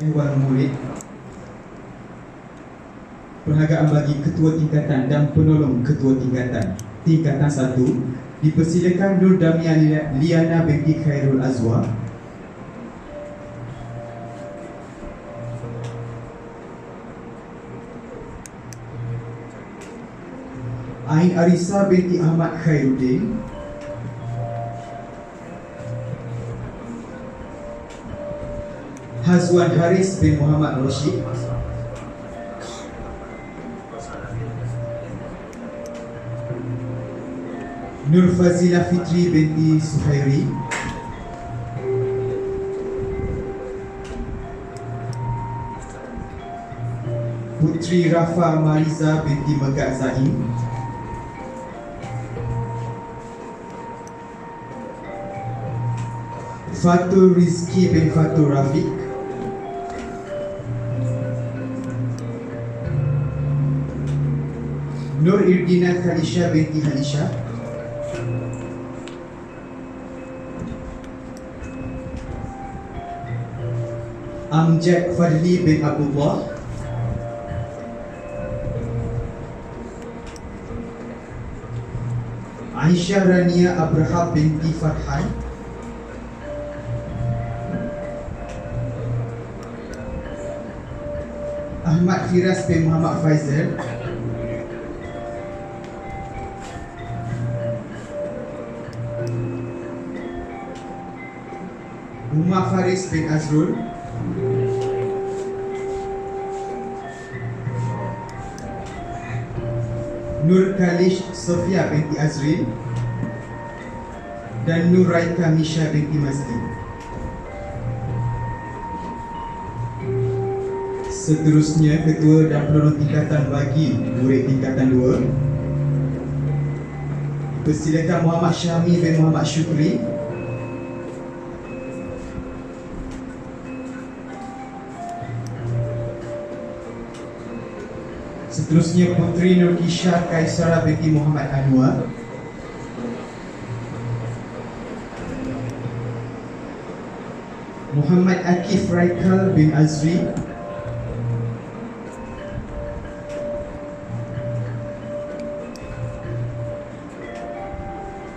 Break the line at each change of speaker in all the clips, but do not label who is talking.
Dewan Murid Perhargaan bagi Ketua Tingkatan dan Penolong Ketua Tingkatan. Tingkatan 1 Dipersilakan Nur Damia Liana binti Khairul Azwa Ain Arisa binti Ahmad Khairuddin Hazwan Haris bin Muhammad Rashid. Nur Fazila Fitri binti Suhairi. Putri Rafa Mariza binti Megat Zaim Fatul Rizki bin Fatul Rafiq Nur Irdina Khalisha binti Halisha Amjad Fadli bin Abdullah. Aisyah Rania Abraham binti Farhan. Ahmad Firas bin Muhammad Faizal Umar Faris bin Azrul. Nur Kalish Sofia binti Azril dan Nur Raika Misha binti Masjid. Seterusnya ketua dan penolong tingkatan bagi murid tingkatan 2 Persilakan Muhammad Syami bin Muhammad Syukri Seterusnya Putri Nur Kisha Kaisara binti Muhammad Anwar. Muhammad Akif Raikal bin Azri.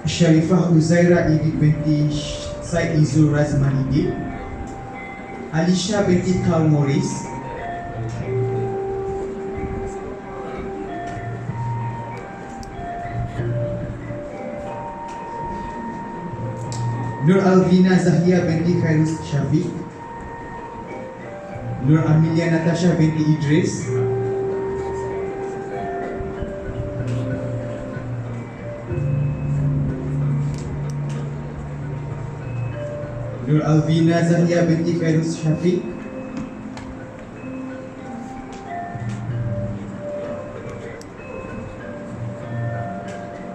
Sharifah Uzaira Idit binti Said Izul Razman Idit Alisha binti Karl Morris Nur Alvina Zahia binti Khairus Syafiq Nur Amelia Natasha binti Idris. Nur Alvina Zahia binti Khairus Syafiq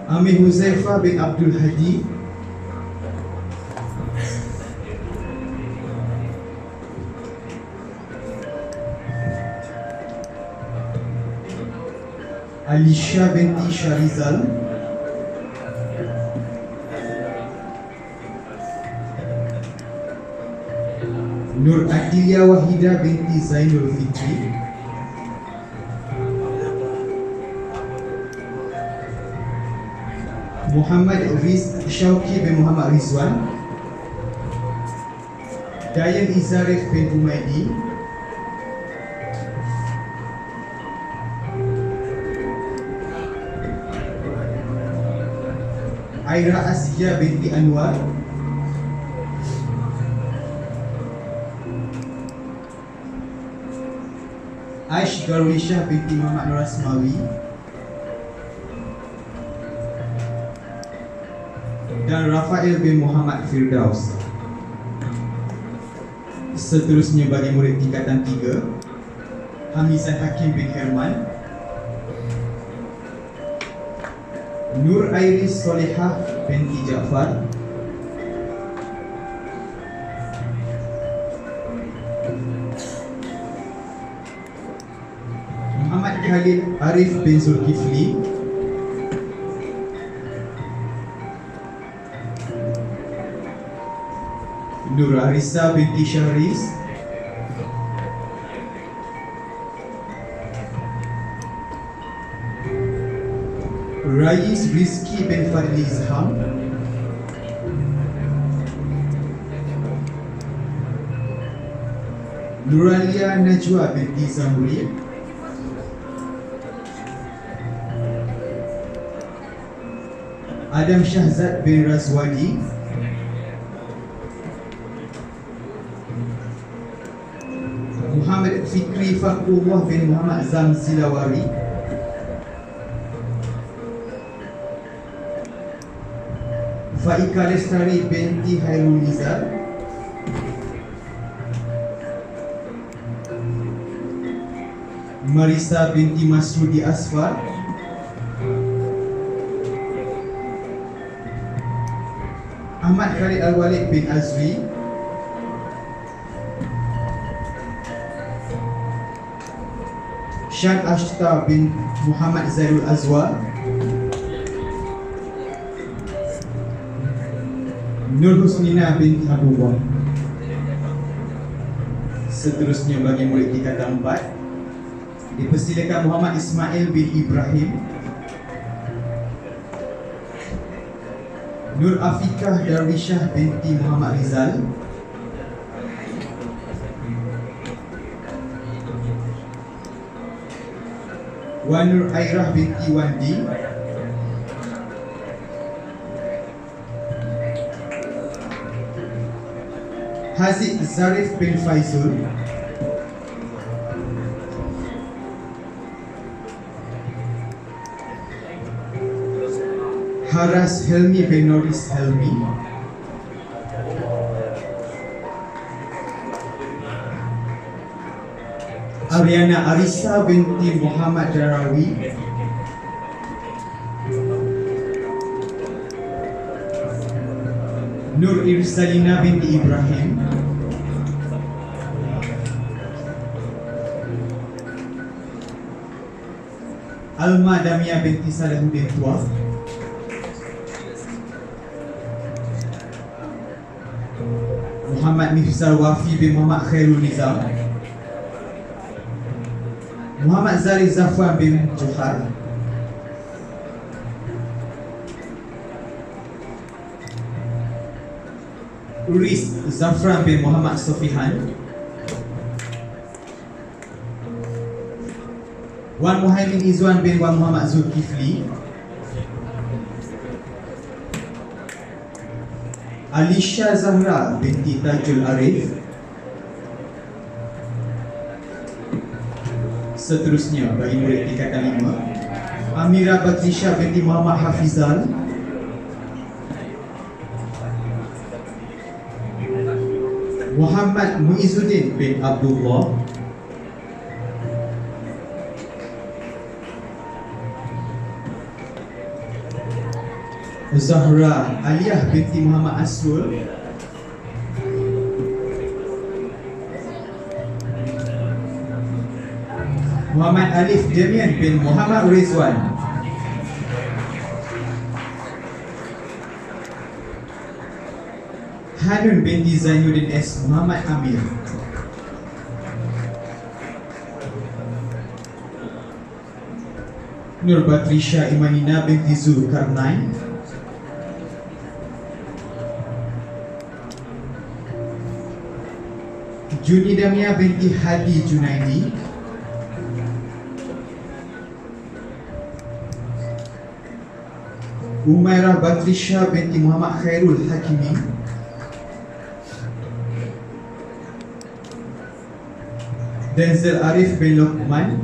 Amir Huzaifah bin Abdul Hadi Alisha binti Sharizal. Nur Adilia Wahida binti Zainul Fitri Muhammad Riz Shauki bin Muhammad Rizwan. Dayan Izarif bin Umaidi Aira Asya binti Anwar. Aish Darwishah binti Muhammad Nur Asmawi dan Rafael bin Muhammad Firdaus. Seterusnya bagi murid tingkatan 3 Hamizan Hakim bin Herman Nur Airis Solehah binti Jaafar Muhammad Khalid Arif bin Zulkifli. Nur Arisa binti Syahriz Rais Rizki bin Fadli Zham Nuralia Najwa binti Zamri. Adam Shahzad bin Razwadi. Muhammad Fikri Fakrullah bin Muhammad Zamzilawari Faika Lestari binti Hairul Nizar Marisa binti Masudi Asfar. Ahmad Khalid Al-Walid bin Azri Shan Ashta bin Muhammad Zairul Azwar Nur Husnina bin Abu Wah Seterusnya bagi murid tingkatan 4 Dipersilakan Muhammad Ismail bin Ibrahim Nur Afikah Darwishah binti Muhammad Rizal Wan Nur Airah binti Wandi Haziq Zarif bin Faizul. Haras Helmi bin Noris Helmi. Ariana Arisa binti Muhammad Darawi Nur Irsalina binti Ibrahim. Alma Damia binti Salahuddin Tuah Muhammad Mifzal Wafi bin Muhammad Khairul Nizam. Muhammad Zari Zafwan bin Johar Uris Zafran bin Muhammad Sofihan. Wan Muhaimin Izwan bin Wan Muhammad Zulkifli. Alisha Zahra binti Tajul Arif. Seterusnya bagi murid tingkatan 5 Amira Batrisha binti Muhammad Hafizal Muhammad Muizuddin bin Abdullah. Zahra Aliyah binti Muhammad Asrul Muhammad Alif Demian bin Muhammad Rizwan Hanun binti Zainuddin S. Muhammad Amir Nur Batrisha Imanina binti Zulkarnain. Juni Damia binti Hadi Junaidi. Umairah Batrisha binti Muhammad Khairul Hakimi Denzel Arif bin Lokman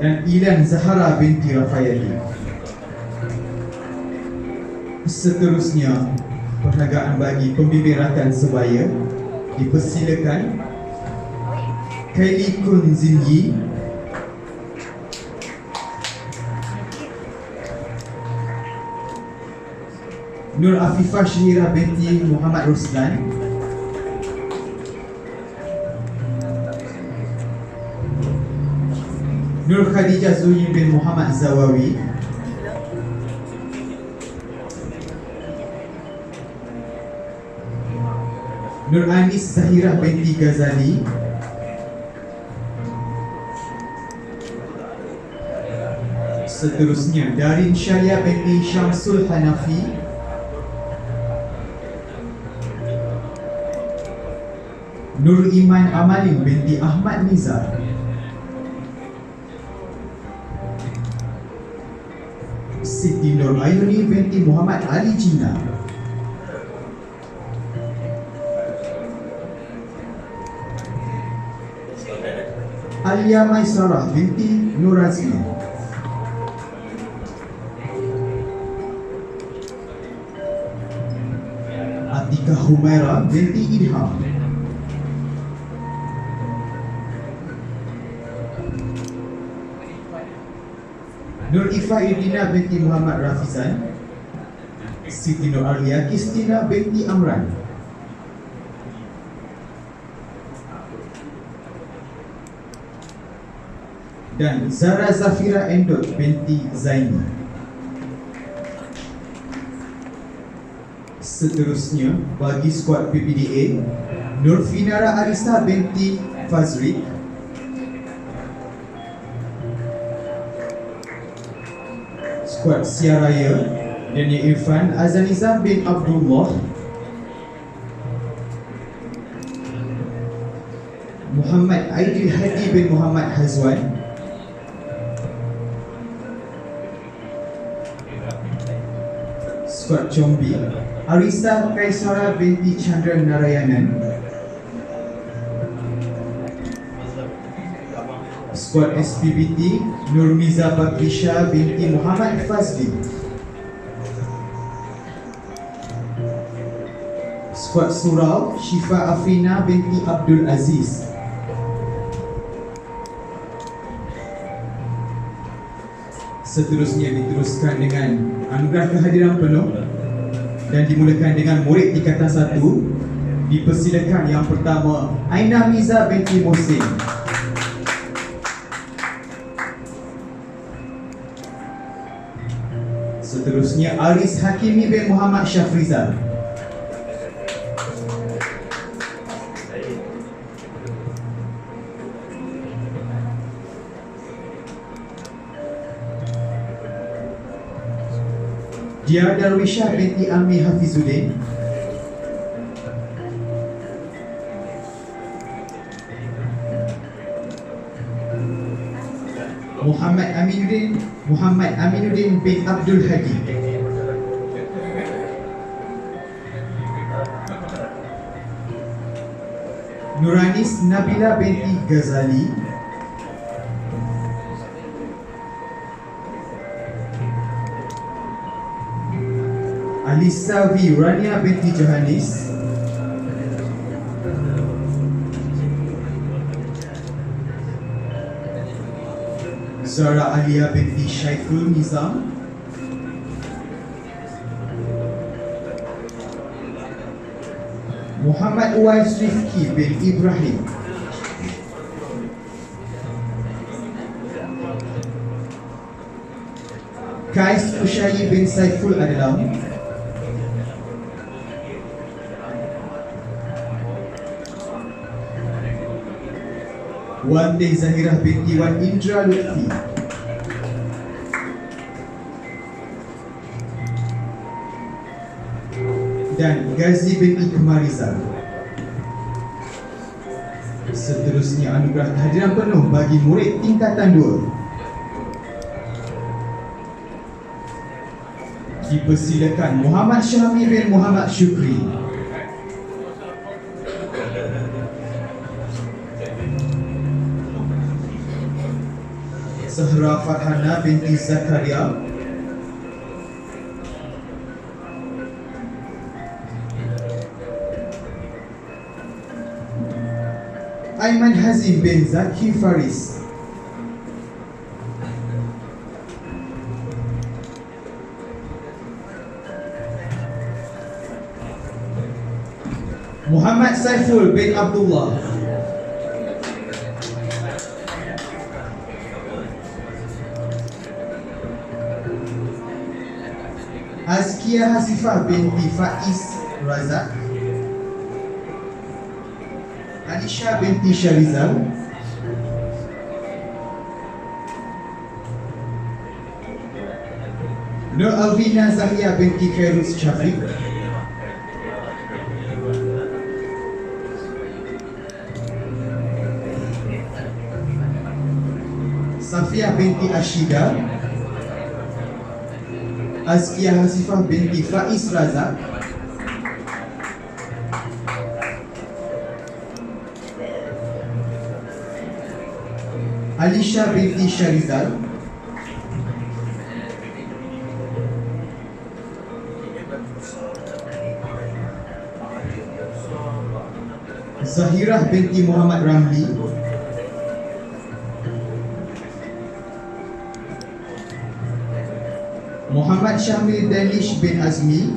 dan Ilan Zahara binti Rafaeli Seterusnya Perhargaan bagi pembimbing rakan sebaya Dipersilakan. Kylie Kun Zinyi Nur Afifah Shira binti Muhammad Ruslan. Nur Khadijah Zuyin bin Muhammad Zawawi. Nur Anis Zahira binti Ghazali. Seterusnya Darin Syariah binti Syamsul Hanafi. Nur Iman Amalin binti Ahmad Nizar. Siti Nur Ayuni binti Muhammad Ali Jinnah Alia Maisarah binti Nur Atika Humaira binti Idham Nur Ifa Idina binti Muhammad Rafizan Siti Nur Alia Kistina binti Amran dan Zara Zafira Endot binti Zaini. Seterusnya bagi skuad PPDA Nurfinara Arisa binti Fazri Skuad Siaraya Daniel Irfan Azanizam bin Abdullah. Muhammad Aidil Hadi bin Muhammad Hazwan. Skuad Chombi Arisa Kaisara binti Chandra Narayanan Skuad SPBT Nurmiza Bakrisha binti Muhammad Fazli. Skuad Surau Shifa Afrina binti Abdul Aziz. Seterusnya diteruskan dengan anugerah kehadiran penuh dan dimulakan dengan murid tingkatan satu dipersilakan yang pertama Aina Miza binti Musin Seterusnya Aris Hakimi bin Muhammad Syafrizal. Dia Darwishah binti Ami Hafizuddin Aminuddin Muhammad Aminuddin bin Abdul Hadi Nuranis Nabila binti Ghazali Alisa V. Rania binti Johannes Zara Alia binti Syaiful Nizam Muhammad Uwais Rifki bin Ibrahim Kais Ushayi bin Saiful Adlam Wante Zahirah binti Wan Indra Lutfi. Dan Gazi binti Kemarizal Seterusnya anugerah kehadiran penuh bagi murid tingkatan 2 Dipersilakan Muhammad Syahmi bin Muhammad Syukri Zahra Farhana binti Zakaria Aiman Hazim bin Zaki Faris Muhammad Saiful bin Abdullah Azkia Hasifah binti Faiz Razak. Anisha binti Syarizal Nur Alvina Zahia binti Khairus Syafiq Safia binti Ashida Azkia Hasifah binti Faiz Razak Alisha binti Sharizal. Zahirah binti Muhammad Ramli Muhammad Syamil Danish bin Azmi.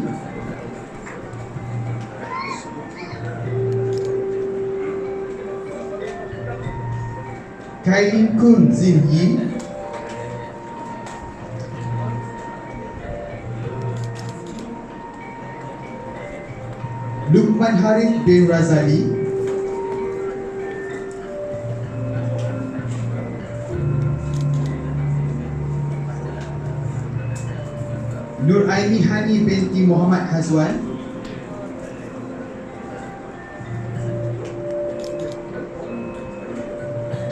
Kailin Kun Zin Yin Lukman Harith bin Razali Nur Aini Hani binti Muhammad Hazwan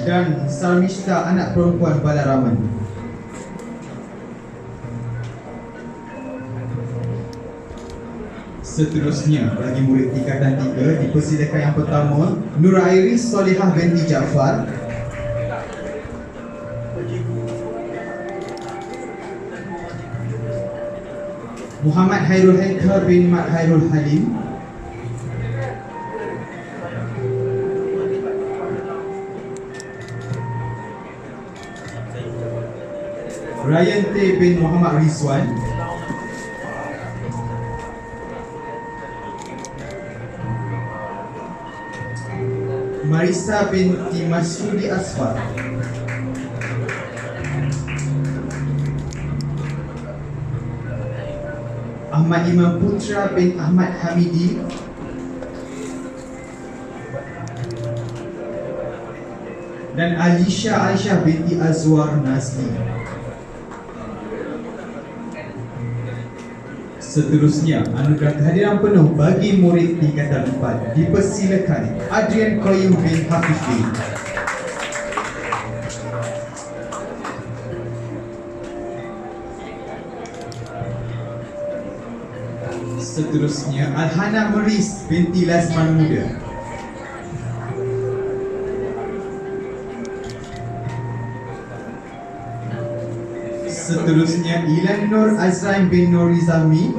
dan Sarmishta anak perempuan Balaraman. Seterusnya bagi murid tingkatan 3 dipersilakan yang pertama Nur Airis Solihah binti Jaafar Muhammad Hairul Haikal bin Mat Hairul Halim. Ryan T bin Muhammad Rizwan. Marisa binti Masudi Asfar Ahmad Imam Putra bin Ahmad Hamidi dan Alisha Aisyah binti Azwar Nazli. Seterusnya, anugerah kehadiran penuh bagi murid tingkatan 4 dipersilakan Adrian Koyum bin Hafifi. Seterusnya, Alhana Meris binti Lasman Muda. Seterusnya, Ilan Nur Azrain bin Nur Rizami.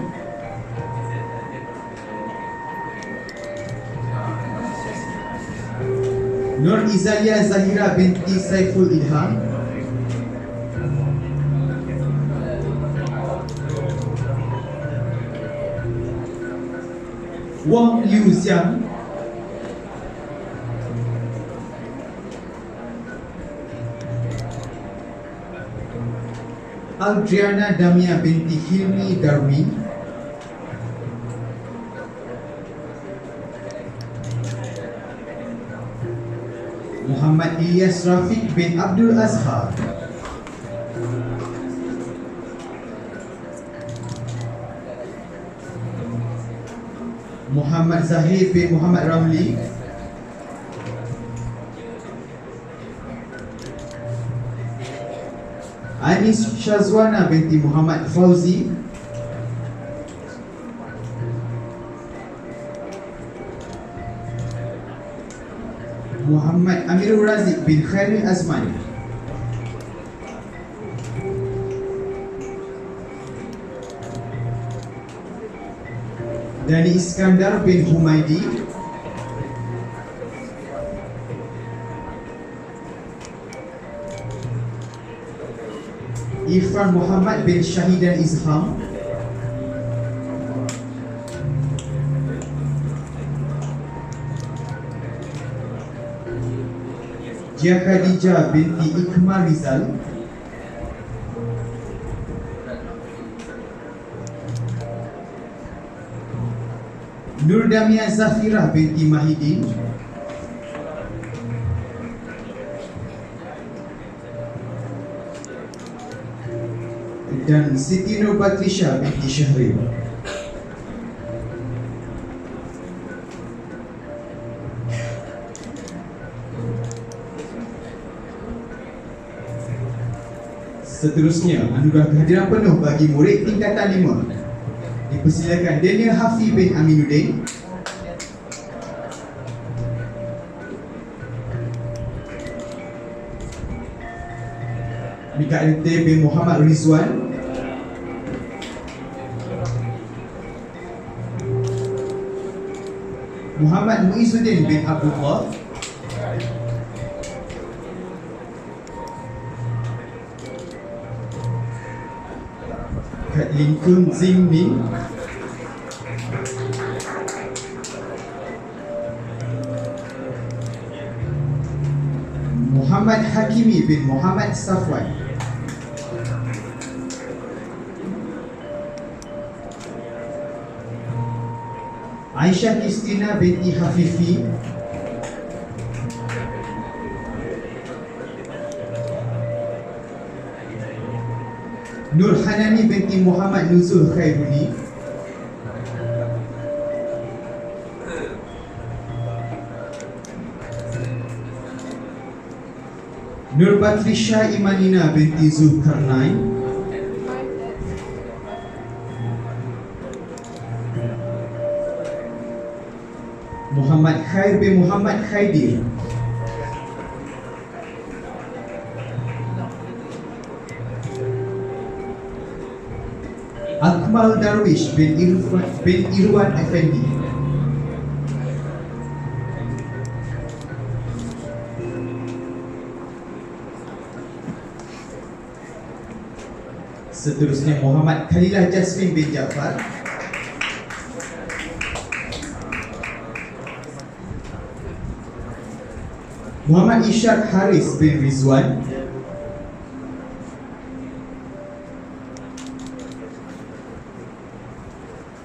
Nur Izalia Zahira binti Saiful Ilham. Wang Liu Xiang. Adriana Damia binti Hilmi Darwin Muhammad Ilyas Rafiq bin Abdul Azhar Muhammad Zahid bin Muhammad Ramli. Anis Shazwana binti Muhammad Fauzi. Muhammad Amirul Razik bin Khairul Azman Dani Iskandar bin Humaydi. Irfan Muhammad bin Syahidan Izham. Jia Khadijah binti Ikmal Rizal Nur Damia Zafirah binti Mahidin dan Siti Nur Batrisha binti Syahril. Seterusnya, anugerah kehadiran penuh bagi murid tingkatan 5. Dipersilakan Daniel Hafi bin Aminuddin, Mikael T. bin Muhammad Rizwan. Muhammad Muizuddin bin Abdullah Katlin Kun Zing Min Hakimi bin Muhammad Safwan. Aisyah Kristina binti Hafifi. Nur Hanani binti Muhammad Nuzul Khairuni Nur Batrisha Imanina binti Zulkarnain. Muhammad Khair bin Muhammad Khaidir. Akmal Darwish bin Irfan bin Irwan Effendi Seterusnya. Muhammad Khalilah Jasmine bin Jaafar Muhammad Ishak Haris bin Rizwan.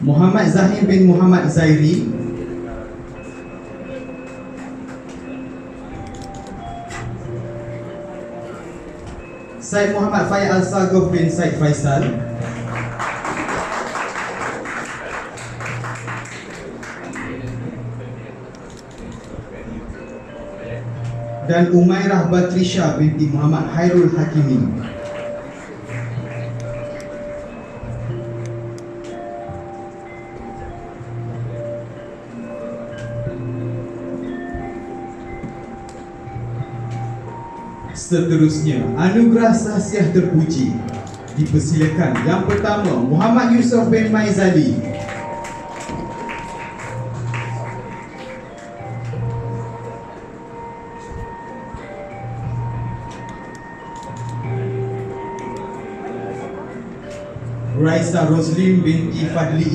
Muhammad Zahir bin Muhammad Zairi Said Muhammad Fayal Al-Sagof bin Said Faisal dan Umairah Batrisha binti Muhammad Hairul Hakimi. Seterusnya, anugerah sahsiah terpuji dipersilakan. Yang pertama, Muhammad Yusof bin Maizali. Raisa Roslin binti Fadli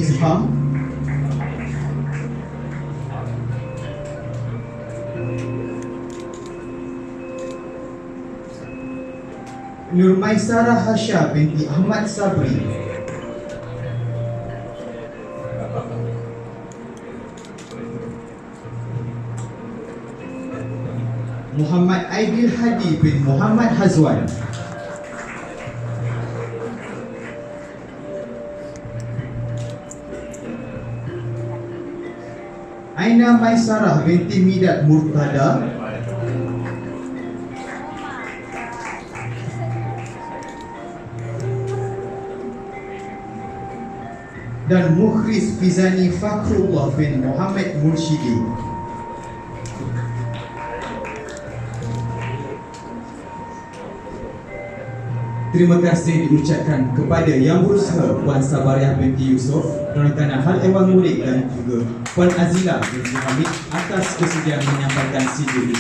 Izham Nurmaisara Hasya binti Ahmad Sabri. Muhammad Aidil Hadi bin Muhammad Hazwan. Aina Maisarah binti Midat Murtada dan Mukhris Fizani Fakrullah bin Muhammad Murshidi Terima kasih diucapkan kepada Yang Berusaha Puan Sabariah binti Yusof Kerana Hal Ewan Murid dan juga Puan Azila binti Hamid atas kesediaan menyampaikan sijil.